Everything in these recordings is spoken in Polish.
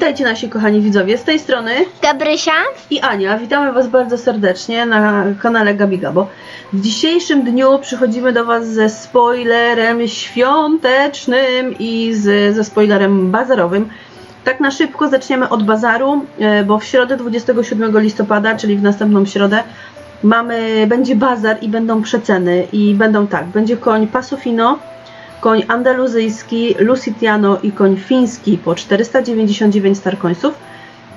Witajcie nasi kochani widzowie, z tej strony Gabrysia? i Ania. Witamy Was bardzo serdecznie na kanale Gabi Gabo. W dzisiejszym dniu przychodzimy do Was ze spoilerem świątecznym i z, ze spoilerem bazarowym. Tak na szybko zaczniemy od bazaru, e, bo w środę 27 listopada, czyli w następną środę, mamy, będzie bazar i będą przeceny. I będą tak, będzie koń Pasofino, koń andaluzyjski, Lusitiano i koń fiński po 499 starkońców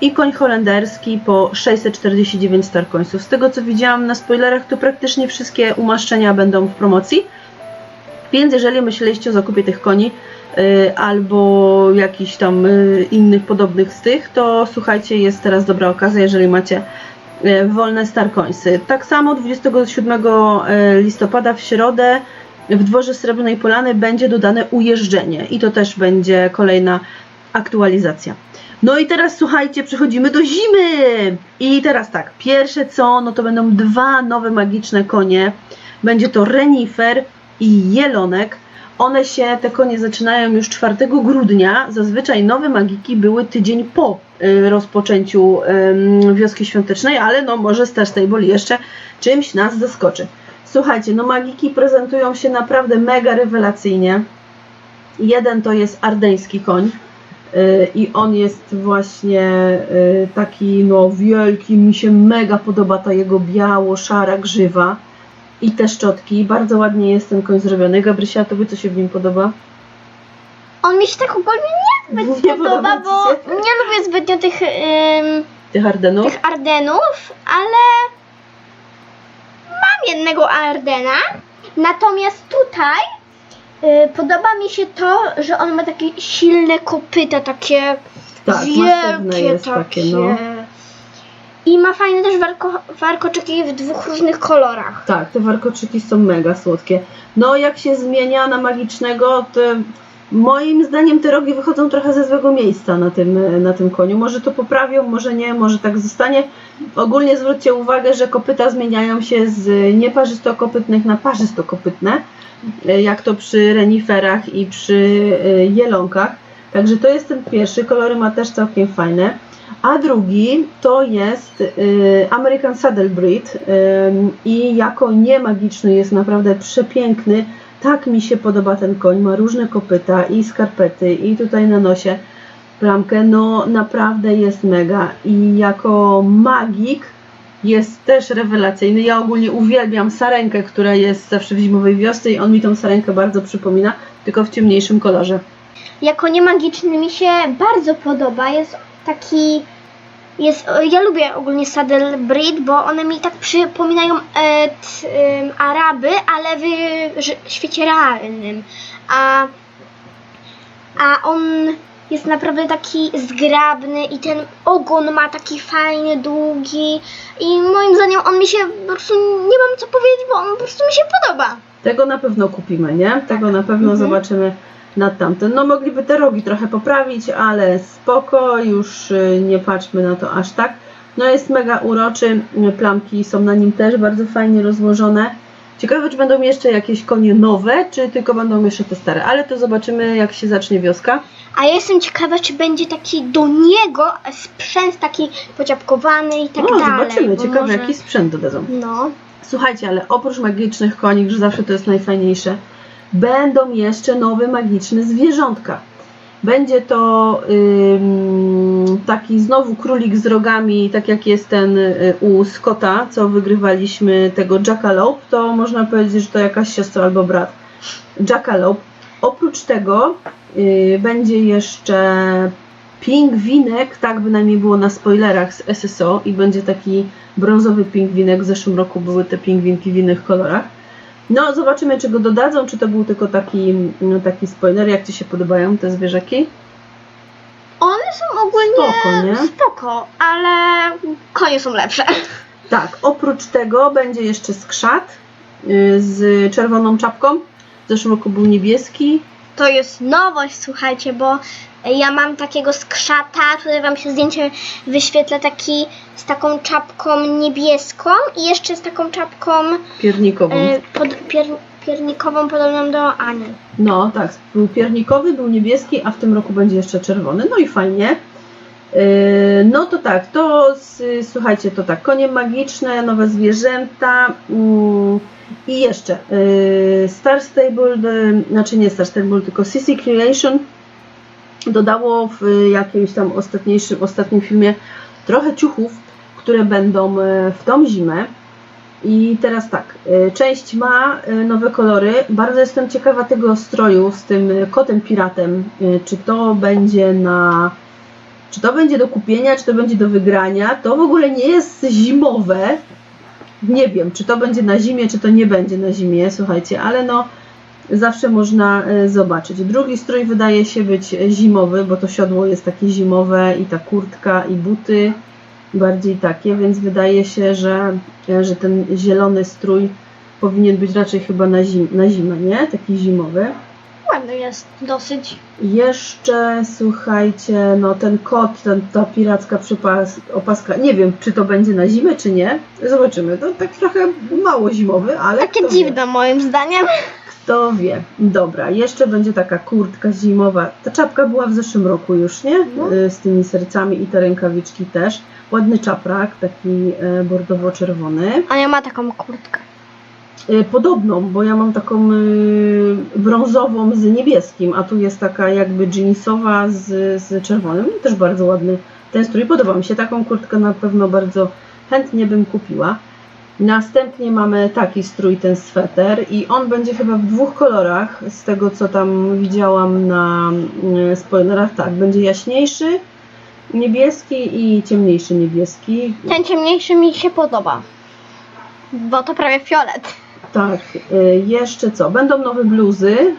i koń holenderski po 649 starkońców. Z tego co widziałam na spoilerach, to praktycznie wszystkie umaszczenia będą w promocji. Więc jeżeli myśleliście o zakupie tych koni y, albo jakichś tam y, innych podobnych z tych, to słuchajcie, jest teraz dobra okazja, jeżeli macie y, wolne starkońsy. Tak samo 27 y, listopada w środę w dworze Srebrnej Polany będzie dodane ujeżdżenie i to też będzie kolejna aktualizacja. No i teraz słuchajcie, przechodzimy do zimy. I teraz tak, pierwsze co, no to będą dwa nowe magiczne konie. Będzie to Renifer i Jelonek. One się, te konie zaczynają już 4 grudnia. Zazwyczaj nowe magiki były tydzień po y, rozpoczęciu ym, wioski świątecznej, ale no może Star Stable jeszcze czymś nas zaskoczy. Słuchajcie, no magiki prezentują się naprawdę mega rewelacyjnie. Jeden to jest ardeński koń yy, i on jest właśnie yy, taki no wielki, mi się mega podoba ta jego biało-szara grzywa i te szczotki. Bardzo ładnie jest ten koń zrobiony. Gabrysia, tobie co się w nim podoba? On mi się tak ogólnie niezbyt Nie podoba, podoba bo nie lubię zbytnio tych, ym, Tych Ardenów? tych Ardenów, ale jednego Ardena. Natomiast tutaj y, podoba mi się to, że on ma takie silne kopyta, takie Tak, masywne wielkie jest takie. takie, no. I ma fajne też warko, warkoczyki w dwóch różnych kolorach. Tak, te warkoczyki są mega słodkie. No, jak się zmienia na magicznego, to moim zdaniem te rogi wychodzą trochę ze złego miejsca na tym, na tym koniu. Może to poprawią, może nie, może tak zostanie. Ogólnie zwróćcie uwagę, że kopyta zmieniają się z nieparzystokopytnych na parzystokopytne, e, jak to przy reniferach i przy e, jelonkach. Także to jest ten pierwszy, kolory ma też całkiem fajne. A drugi to jest American Saddle Breed i jako niemagiczny jest naprawdę przepiękny. Tak mi się podoba ten koń, ma różne kopyta i skarpety i tutaj na nosie plamkę, no naprawdę jest mega i jako magik jest też rewelacyjny. Ja ogólnie uwielbiam sarenkę, która jest zawsze w zimowej wiosce i on mi tą sarenkę bardzo przypomina, tylko w ciemniejszym kolorze. jako niemagiczny mi się bardzo podoba. Jest taki. Jest, ja lubię ogólnie saddle breed, bo one mi tak przypominają e, t, Araby, ale w ży- świecie realnym. A, a on jest naprawdę taki zgrabny i ten ogon ma taki fajny, długi i moim zdaniem on mi się po prostu nie mam co powiedzieć, bo on po prostu mi się podoba. Tego na pewno kupimy, nie? Tego na pewno Mhm. zobaczymy nad tamten. No mogliby te rogi trochę poprawić, ale spoko, już y, nie patrzmy na to aż tak. No jest mega uroczy, y, plamki są na nim też bardzo fajnie rozłożone. Ciekawe, czy będą jeszcze jakieś konie nowe, czy tylko będą jeszcze te stare, ale to zobaczymy jak się zacznie wioska. A ja jestem ciekawa, czy będzie taki do niego sprzęt taki pociapkowany i tak no, dalej. zobaczymy, ciekawe może- jaki sprzęt dodadzą. No. Słuchajcie, ale oprócz magicznych koni, że zawsze to jest najfajniejsze, będą jeszcze nowe magiczne zwierzątka. Będzie to taki znowu królik z rogami, tak jak jest ten y, u Scotta, co wygrywaliśmy tego Jackalope, to można powiedzieć, że to jakaś siostra albo brat Jackalope. Oprócz tego y, będzie jeszcze pingwinek, tak bynajmniej było na spoilerach z SSO i będzie taki brązowy pingwinek. W zeszłym roku były te pingwinki w innych kolorach. No, zobaczymy, czy go dodadzą, czy to był tylko taki, no, taki spoiler. Jak Ci się podobają te zwierzaki? One są ogólnie Spoko, nie? spoko, ale konie są lepsze. Tak, oprócz tego będzie jeszcze skrzat y, z czerwoną czapką. W zeszłym roku był niebieski. To jest nowość, słuchajcie, bo ja mam takiego skrzata, tutaj wam się zdjęcie wyświetlę, taki z taką czapką niebieską i jeszcze z taką czapką Piernikową. e, pod, pier, piernikową podobną do Ani. No tak, był piernikowy, był niebieski, a w tym roku będzie jeszcze czerwony. No i fajnie. Yy, No to tak, to s- słuchajcie, to tak, konie magiczne, nowe zwierzęta mm, i jeszcze yy, Star Stable, yy, znaczy nie Star Stable, tylko CC Creation dodało w jakimś tam ostatniejszym, ostatnim filmie trochę ciuchów, które będą e, w tą zimę. I teraz tak, e, część ma e, nowe kolory. Bardzo jestem ciekawa tego stroju z tym kotem piratem. Czy to będzie na. Czy to będzie do kupienia, czy to będzie do wygrania? To w ogóle nie jest zimowe. Nie wiem, czy to będzie na zimie, czy to nie będzie na zimie, słuchajcie, ale no zawsze można e, zobaczyć. Drugi strój wydaje się być zimowy, bo to siodło jest takie zimowe i ta kurtka i buty bardziej takie, więc wydaje się, że, że ten zielony strój powinien być raczej chyba na, zim, na zimę, nie? Taki zimowy. Jest dosyć. Jeszcze słuchajcie, no ten kot, ten, ta piracka przypas, opaska, nie wiem czy to będzie na zimę czy nie. Zobaczymy. To tak trochę mało zimowy, ale Takie kto wie. dziwne moim zdaniem. Kto wie. Dobra, jeszcze będzie taka kurtka zimowa. Ta czapka była w zeszłym roku już, nie? No. Y, Z tymi sercami i te rękawiczki też. Ładny czaprak, taki e, bordowo-czerwony. A ja ma taką kurtkę. Y, Podobną, bo ja mam taką y, brązową z niebieskim, a tu jest taka jakby jeansowa z, z czerwonym. Też bardzo ładny ten strój. Podoba mi się. Taką kurtkę na pewno bardzo chętnie bym kupiła. Następnie mamy taki strój, ten sweter i on będzie chyba w dwóch kolorach, z tego co tam widziałam na y, spoilerach. Tak, będzie jaśniejszy niebieski i ciemniejszy niebieski. Ten ciemniejszy mi się podoba. Bo to prawie fiolet. Tak, y, jeszcze co? Będą nowe bluzy y,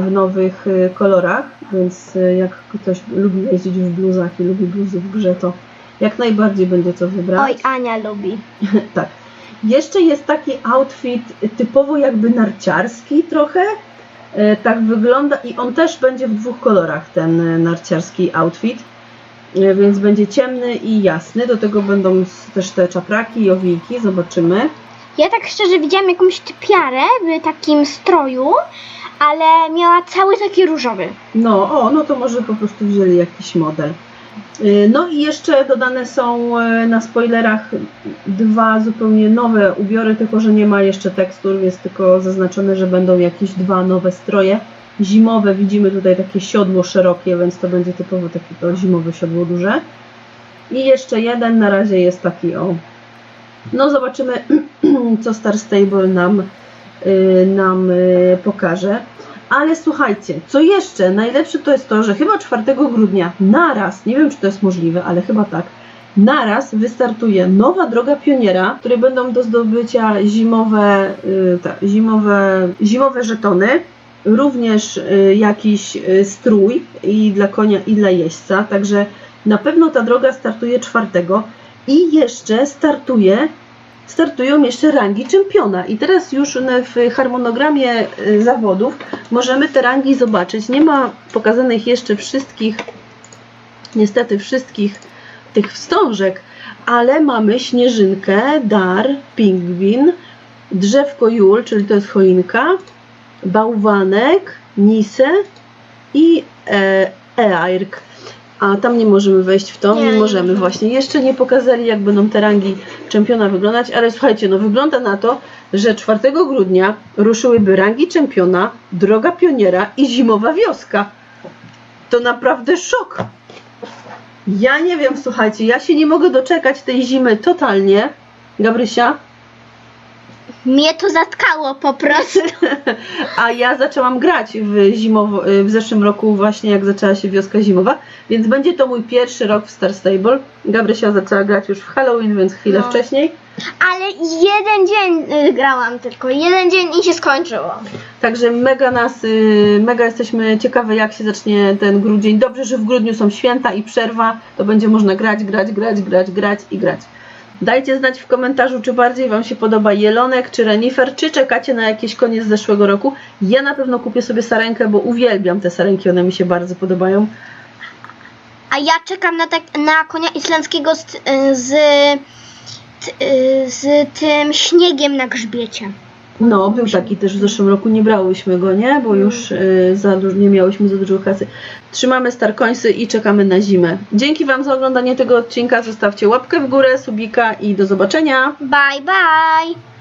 w nowych y, kolorach, więc jak ktoś lubi jeździć w bluzach i lubi bluzy w grze, to jak najbardziej będzie co wybrać. Oj, Ania lubi. Tak. Jeszcze jest taki outfit typowo jakby narciarski trochę. Tak wygląda i on też będzie w dwóch kolorach ten narciarski outfit. Więc będzie ciemny i jasny. Do tego będą też te czapraki i owiki. Zobaczymy. Ja tak szczerze widziałam jakąś typiarę w takim stroju, ale miała cały taki różowy. No, o, no to może po prostu wzięli jakiś model. Y, No i jeszcze dodane są e, na spoilerach dwa zupełnie nowe ubiory, tylko że nie ma jeszcze tekstur, jest tylko zaznaczone, że będą jakieś dwa nowe stroje. Zimowe widzimy tutaj takie siodło szerokie, więc to będzie typowo takie to zimowe siodło duże. I jeszcze jeden na razie jest taki o. No zobaczymy, co Star Stable nam, y, nam y, pokaże. Ale słuchajcie, co jeszcze? Najlepsze to jest to, że chyba 4 grudnia naraz, nie wiem czy to jest możliwe, ale chyba tak, naraz wystartuje nowa droga pioniera, w której będą do zdobycia zimowe, y, tak, zimowe, zimowe żetony, również jakiś strój i dla konia i dla jeźdźca, także na pewno ta droga startuje 4 i jeszcze startuje startują jeszcze rangi czempiona. I teraz już w harmonogramie y, zawodów możemy te rangi zobaczyć. Nie ma pokazanych jeszcze wszystkich, niestety wszystkich tych wstążek, ale mamy śnieżynkę, dar, pingwin, drzewko Jul, czyli to jest choinka, bałwanek, nisę i e, Eirk. A tam nie możemy wejść w to, Nie, nie, możemy. właśnie. Jeszcze nie pokazali, jak będą te rangi czempiona wyglądać, ale słuchajcie, no wygląda na to, że 4 grudnia ruszyłyby rangi czempiona, droga pioniera i zimowa wioska. To naprawdę szok. Ja nie wiem, słuchajcie, ja się nie mogę doczekać tej zimy totalnie. Gabrysia? Mnie to zatkało po prostu. A ja zaczęłam grać w, zimowo, w zeszłym roku, właśnie jak zaczęła się wioska zimowa, więc będzie to mój pierwszy rok w Star Stable. Gabrysia zaczęła grać już w Halloween, więc chwilę No. wcześniej. Ale jeden dzień y, grałam tylko. Jeden dzień i się skończyło. Także mega nas, y, mega jesteśmy ciekawe jak się zacznie ten grudzień. Dobrze, że w grudniu są święta i przerwa, to będzie można grać, grać, grać, grać, grać i grać. Dajcie znać w komentarzu, czy bardziej Wam się podoba Jelonek, czy Renifer, czy czekacie na jakiś koniec zeszłego roku. Ja na pewno kupię sobie sarenkę, bo uwielbiam te sarenki, one mi się bardzo podobają. A ja czekam na, tak, na konia islandzkiego z, z, z tym śniegiem na grzbiecie. No, był taki też w zeszłym roku, nie brałyśmy go, nie? Bo już y, za dużo, nie miałyśmy za dużo kasy. Trzymamy Starkońsy i czekamy na zimę. Dzięki Wam za oglądanie tego odcinka. Zostawcie łapkę w górę, subika i do zobaczenia. Bye bye!